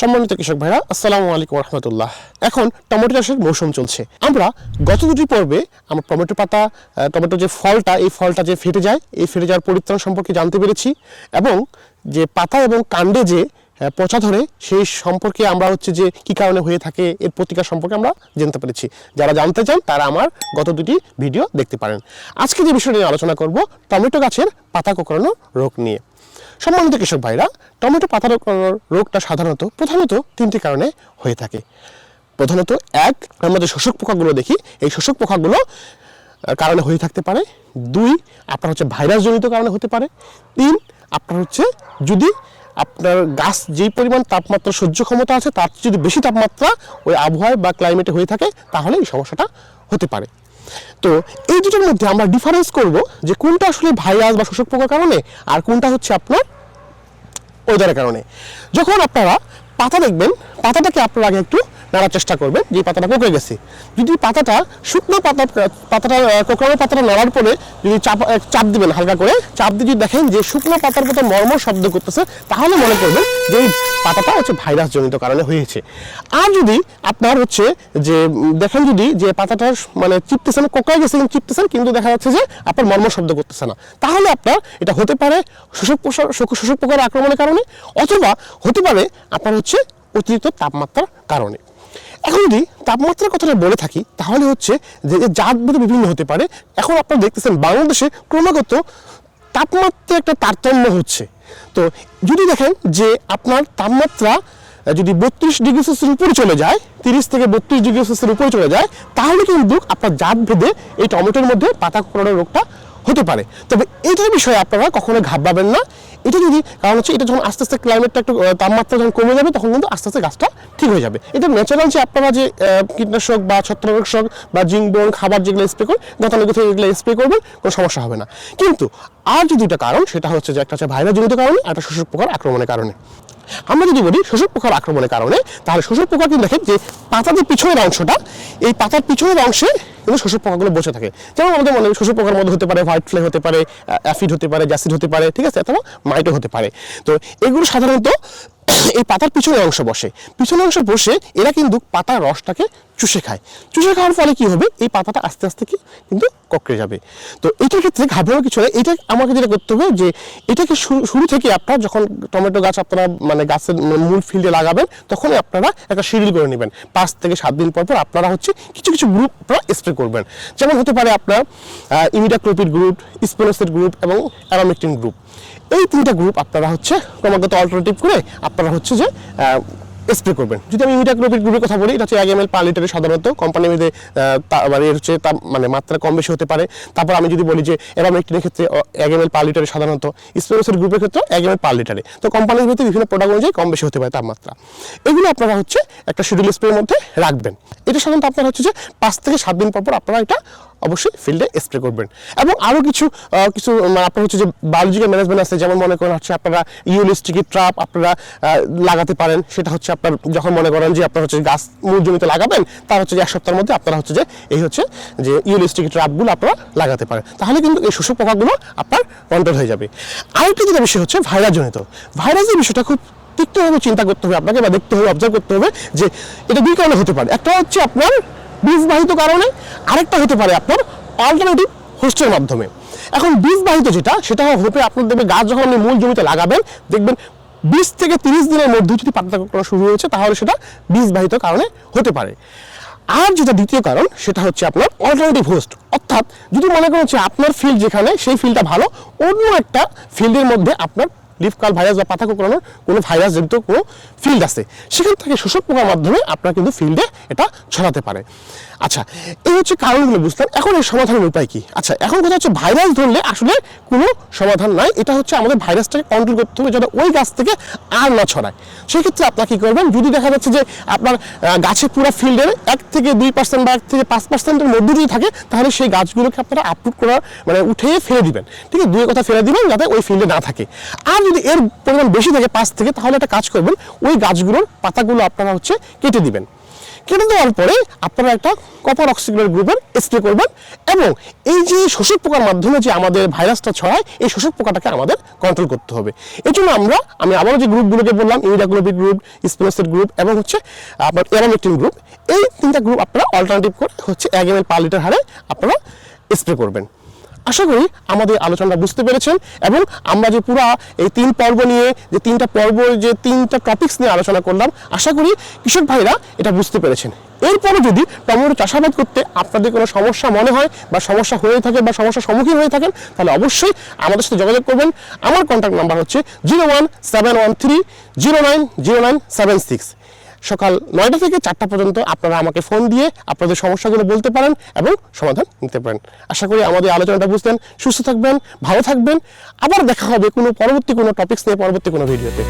সম্মানিত কৃষক ভাইরা, আসসালামু আলাইকুম রহমতুল্লাহ এখন টমেটো চাষের মৌসুম চলছে। আমরা গত দুটি পর্বে আমরা টমেটো পাতা টমেটো যে ফলটা, এই ফলটা যে ফেটে যায়, এই ফেটে যাওয়ার পরিত্রাণ সম্পর্কে জানতে পেরেছি এবং যে পাতা এবং কাণ্ডে যে পচা ধরে, সেই সম্পর্কে আমরা হচ্ছে যে কি কারণে হয়ে থাকে, এর প্রতিকার সম্পর্কে আমরা জানতে পেরেছি। যারা জানতে চান, তারা আমার গত দুটি ভিডিও দেখতে পারেন। আজকে যে বিষয় নিয়ে আলোচনা করব, টমেটো গাছের পাতা কোঁকড়ানো রোগ নিয়ে। সম্মানিত কৃষক ভাইরা, টমেটো পাতা রোগটা সাধারণত প্রধানত তিনটি কারণে হয়ে থাকে। প্রধানত এক, আমরা যে শোষক পোকাগুলো দেখি, এই শোষক পোকাগুলো কারণে হয়ে থাকতে পারে। দুই, আপনার হচ্ছে ভাইরাস জনিত কারণে হতে পারে। তিন, আপনার হচ্ছে যদি আপনার গাছ যেই পরিমাণ তাপমাত্রা, সহ্য ক্ষমতা আছে, তার যদি বেশি তাপমাত্রা ওই আবহাওয়ায় বা ক্লাইমেটে হয়ে থাকে, তাহলে এই সমস্যাটা হতে পারে। তো এই দুটোর মধ্যে আমরা ডিফারেন্স করব যে কোনটা আসলে ভাইরাস বা শোষক পোকার কারণে, আর কোনটা হচ্ছে আপনার ওয়েদারের কারণে। যখন আপনারা পাতা দেখবেন, পাতাটাকে আপনারা আগে একটু নাড়ার চেষ্টা করবেন যে পাতাটা কোকড়ে গেছে। যদি পাতাটা শুকনো পাতা, পাতাটা কোকড়ানো পাতাটা নাড়ার পরে যদি চাপ চাপ দিবেন হালকা করে, চাপ দিয়ে যদি দেখেন যে শুকনো পাতার মতো মর্ম শব্দ করতেছে, তাহলে মনে করবেন যে এই পাতাটা হচ্ছে ভাইরাস জনিত কারণে হয়েছে। আর যদি আপনার হচ্ছে যে, দেখেন যদি যে পাতাটা মানে চিপতেছে না, কোকড়ায় গেছে কিন্তু চিপতেছেন কিন্তু দেখা যাচ্ছে যে আপনার মর্ম শব্দ করতেছে না। তাহলে আপনার এটা হতে পারে শোষক শোষক পোকার আক্রমণের কারণে, অথবা হতে পারে আপনার হচ্ছে অতিরিক্ত তাপমাত্রার কারণে। এখন যদি তাপমাত্রার কথাটা বলে থাকি, তাহলে হচ্ছে যে এর জাত ভেদে বিভিন্ন হতে পারে। এখন আপনারা দেখতেছেন বাংলাদেশে ক্রমাগত তাপমাত্রা একটা তারতম্য হচ্ছে। তো যদি দেখেন যে আপনার তাপমাত্রা যদি বত্রিশ ডিগ্রি সেলসিয়াসের উপরে চলে যায়, তিরিশ থেকে বত্রিশ ডিগ্রি সেলসিয়াসের উপরে চলে যায়, তাহলে কিন্তু আপনার জাত ভেদে এই টমেটোর মধ্যে পাতা কোঁকড়ানোর রোগটা হতে পারে। তবে এইটার বিষয়ে আপনারা কখনো ঘাবড়াবেন না। এটা যদি, কারণ হচ্ছে এটা যখন আস্তে আস্তে ক্লাইমেটটা একটু তাপমাত্রা যখন কমে যাবে, তখন কিন্তু আস্তে আস্তে গাছটা ঠিক হয়ে যাবে। এটা ন্যাচারাল যে আপনারা যে কীটনাশক বা ছত্রাকনাশক বা জিঙ্কবোন, খাবার যেগুলো স্প্রে করেন গতানুগত এগুলো স্প্রে করবেন, কোনো সমস্যা হবে না। কিন্তু আর যে দুইটা কারণ, সেটা হচ্ছে যে একটা হচ্ছে ভাইরাসজনিত কারণে আর একটা শোষক পোকার আক্রমণের কারণে। আমরা যদি বলি শোষক পোকার আক্রমণের কারণে, তাহলে শোষক পোকা কিন্তু দেখেন যে পাতাদের পিছনের অংশটা, এই পাতার পিছনের অংশে কিন্তু শোষক পোকাগুলো বসে থাকে। যেমন আমাদের মনে হয় শোষক পোকার মধ্যে হতে পারে হোয়াইট ফ্লাই হতে পারে অ্যাফিড হতে পারে জ্যাসিড হতে পারে, ঠিক আছে? অথবা মাইটো হতে পারে। তো এগুলো সাধারণত এই পাতার পিছনের অংশ বসে। পিছনের অংশ বসে এরা কিন্তু পাতার রসটাকে চুষে খায়। চুষে খাওয়ার ফলে কি হবে? এই পাতাটা আস্তে আস্তে কি কিন্তু ককড়ে যাবে। তো এটার ক্ষেত্রে ঘাবড়ানোর কিছু নেই। এটা আমাকে যেটা করতে হবে যে, এটাকে শুরু থেকে আপনার যখন টমেটো গাছ আপনারা মানে গাছের মূল ফিল্ডে লাগাবেন, তখনই আপনারা একটা শিডিউল করে নেবেন। পাঁচ থেকে সাত দিন পর পর আপনারা হচ্ছে কিছু কিছু গ্রুপ আপনারা স্প্রে করবেন। যেমন হতে পারে আপনার ইমিডাক্লোপিড গ্রুপ স্পোনোসেট গ্রুপ এবং অ্যারামেকটিন গ্রুপ এই তিনটা গ্রুপ আপনারা হচ্ছে ক্রমাগত অল্টারনেটিভ করে আপনারা হচ্ছে যে স্প্রে করবেন। যদি আমি ইমিডাক্লোপিড গ্রুপের কথা বলি, এটা হচ্ছে এক এম এল পার লিটারে সাধারণত। কোম্পানির মধ্যে মানে এর হচ্ছে তাপ মানে মাত্রা কম বেশি হতে পারে। তারপর আমি যদি বলি যে অ্যারামেকটিনের ক্ষেত্রে এক এম এল পার লিটারে সাধারণত স্পেনোসের গ্রুপের ক্ষেত্রে এক এম এল পার লিটারে তো কোম্পানির মধ্যে বিভিন্ন প্রোডাক্ট অনুযায়ী কম বেশি হতে পারে তাপমাত্রা। এগুলো আপনারা হচ্ছে একটা শিডিউল স্প্রের মধ্যে রাখবেন। এটা সাধারণত আপনার হচ্ছে যে, পাঁচ থেকে সাত দিন পর পর আপনারা এটা অবশ্যই ফিল্ডে স্প্রে করবেন। এবং আরও কিছু কিছু মানে আপনার হচ্ছে যে বায়োলজিক্যাল ম্যানেজমেন্ট আছে, যেমন মনে করেন হচ্ছে আপনারা ইউলিস্টিকি ট্রাপ আপনারা লাগাতে পারেন। সেটা হচ্ছে আপনার যখন মনে করেন যে আপনার হচ্ছে গাছ মূল জমিতে লাগাবেন, তার হচ্ছে যে এক সপ্তাহের মধ্যে আপনারা হচ্ছে যে এই হচ্ছে যে ইউলিস্টিকি ট্রাপগুলো আপনারা লাগাতে পারেন। তাহলে কিন্তু এই শোষক পোকাগুলো আপনার কন্ট্রোল হয়ে যাবে। আরেকটা যেটা বিষয় হচ্ছে ভাইরাস জনিত ভাইরাসের বিষয়টা খুব তিক্তভাবে চিন্তা করতে হবে আপনাকে বা দেখতে হবে অবজার্ভ করতে হবে যে এটা দুই কারণে হতে পারে। একটা হচ্ছে আপনার বীজবাহিত কারণে আরেকটা হতে পারে আপনার অল্টারনেটিভ হোস্টের মাধ্যমে। এখন বীজবাহিত যেটা, সেটা হবে আপনার দেখবে গাছ যখন আপনি মূল জমিতে লাগাবেন, দেখবেন বিশ থেকে তিরিশ দিনের মধ্যে যদি পাতা করা শুরু হয়েছে, তাহলে সেটা বীজবাহিত কারণে হতে পারে। আর যেটা দ্বিতীয় কারণ, সেটা হচ্ছে আপনার অল্টারনেটিভ হোস্ট অর্থাৎ যদি মনে করেন যে আপনার ফিল্ড যেখানে, সেই ফিল্ডটা ভালো, অন্য একটা ফিল্ডের মধ্যে আপনার লিফকাল ভাইরাস বা পাতা কোঁকড়ানোর কোনো ভাইরাস কোনো ফিল্ড আছে। সেখান থেকে শোষক পোকার মাধ্যমে আপনার কিন্তু ফিল্ডে এটা ছড়াতে পারে। আচ্ছা এই হচ্ছে কারণগুলো বুঝলাম। এখন এর সমাধানের উপায় কি? আচ্ছা এখন কথা হচ্ছে ভাইরাস ধরলে আসলে কোনো সমাধান নাই। এটা হচ্ছে আমাদের ভাইরাসটাকে কন্ট্রোল করতে হবে যাতে ওই গাছ থেকে আর না ছড়ায়। সেক্ষেত্রে আপনারা কি করবেন? যদি দেখা যাচ্ছে যে আপনার গাছে পুরো ফিল্ডের এক থেকে দুই পার্সেন্ট বা এক থেকে পাঁচ পার্সেন্টের মধ্যে যদি থাকে, তাহলে সেই গাছগুলোকে আপনারা আপলোড করা মানে উঠে ফেলে দিবেন। ঠিক আছে? দুই কথা ফেলে দিবেন যাতে ওই ফিল্ডে না থাকে। আর যদি এর পরিমাণ বেশি থাকে পাঁচ থেকে, তাহলে একটা কাজ করবেন, ওই গাছগুলোর পাতাগুলো আপনারা হচ্ছে কেটে দিবেন। কেটে দেওয়ার পরে আপনারা একটা কপার অক্সিজেনের গ্রুপের স্প্রে করবেন এবং এই যে শোষক পোকার মাধ্যমে যে আমাদের ভাইরাসটা ছড়ায়, এই শোষক পোকাটাকে আমাদের কন্ট্রোল করতে হবে। এর জন্য আমরা, আমি আবারও যে গ্রুপগুলোকে বললাম ইমিডাগ্লোবিক গ্রুপ স্পিনোসেট গ্রুপ এবং হচ্ছে আপনার এরামেকটিন গ্রুপ এই তিনটা গ্রুপ আপনারা অল্টারনেটিভ করে হচ্ছে এক এম এল পার লিটার হারে আপনারা স্প্রে করবেন। আশা করি আমাদের আলোচনাটা বুঝতে পেরেছেন এবং আমরা যে পুরা এই তিন পর্ব নিয়ে, যে তিনটা পর্ব, যে তিনটা টপিক্স নিয়ে আলোচনা করলাম, আশা করি কৃষক ভাইরা এটা বুঝতে পেরেছেন। এরপরে যদি টমেটো চাষাবাদ করতে আপনাদের কোনো সমস্যা মনে হয় বা সমস্যা হয়ে থাকে বা সমস্যার সম্মুখীন হয়ে থাকেন, তাহলে অবশ্যই আমাদের সাথে যোগাযোগ করবেন। আমার কন্ট্যাক্ট নাম্বার হচ্ছে zero one seven one three zero nine zero nine seven six সকাল নয়টা থেকে চারটা পর্যন্ত আপনারা আমাকে ফোন দিয়ে আপনাদের সমস্যাগুলো বলতে পারেন এবং সমাধান নিতে পারেন। আশা করি আমাদের আলোচনাটা বুঝতেন, সুস্থ থাকবেন, ভালো থাকবেন। আবার দেখা হবে কোনো পরবর্তী কোনো টপিক্স নিয়ে, পরবর্তী কোনো ভিডিওতে